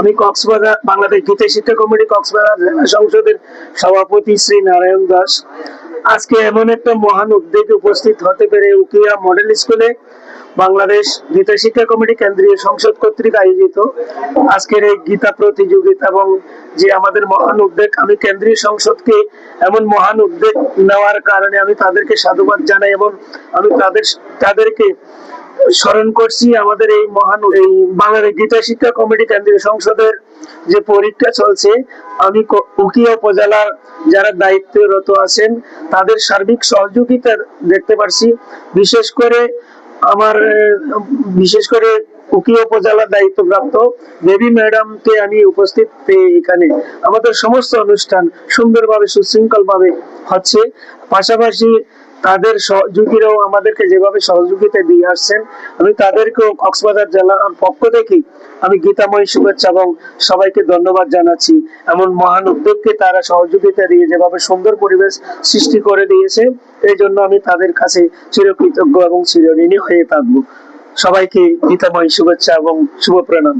আমি কক্সবাজার, বাংলাদেশ গীতা শিক্ষা কমিটি কক্সবাজার জেলা সংসদের সভাপতি শ্রী নারায়ণ দাস। আজকে এমন একটা মহান উদ্যোগে উপস্থিত হতে পেরে উকিয়া মডেল স্কুলে বাংলাদেশ গীতা শিক্ষা কমিটি কেন্দ্রীয় সংসদ কর্তৃক আয়োজিত আজকের এই গীতা প্রতিযোগিতা এবং যে আমাদের মহান উদ্যোগ, আমি কেন্দ্রীয় সংসদকে এমন মহান উদ্যোগ নেওয়ার কারণে আমি তাদেরকে সাধুবাদ জানাই এবং আমি তাদের, তাদেরকে স্মরণ করছি আমাদের এই মহান, এই বাংলাদেশ গীতা শিক্ষা কমিটি কেন্দ্রীয় সংসদের যে পরীক্ষা চলছে, আমি উকিয়া উপজেলার যারা দায়িত্বরত আছেন, তাদের সার্বিক সহযোগিতা দেখতে পারছি। বিশেষ করে আমার, বিশেষ করে উকিয়া উপজেলার দায়িত্বপ্রাপ্ত দেবী ম্যাডামকে আমি উপস্থিত এখানে। আমাদের সমস্ত অনুষ্ঠান সুন্দরভাবে সুশৃঙ্খল ভাবে হচ্ছে। পাশাপাশি তাদের সহযোগীরাও আমাদেরকে যেভাবে সহযোগিতা দিয়ে আসছেন, আমি তাদেরকেও কক্সবাজার জেলার পক্ষ থেকে আমি গীতাময়ী শুভেচ্ছা এবং সবাইকে ধন্যবাদ জানাচ্ছি। এমন মহান উদ্যোগকে তারা সহযোগিতা দিয়ে যেভাবে সুন্দর পরিবেশ সৃষ্টি করে দিয়েছে, এই জন্য আমি তাদের কাছে চিরকৃতজ্ঞ এবং চিরঋণী হয়ে থাকব। সবাইকে গীতাময়ী শুভেচ্ছা এবং শুভ প্রণাম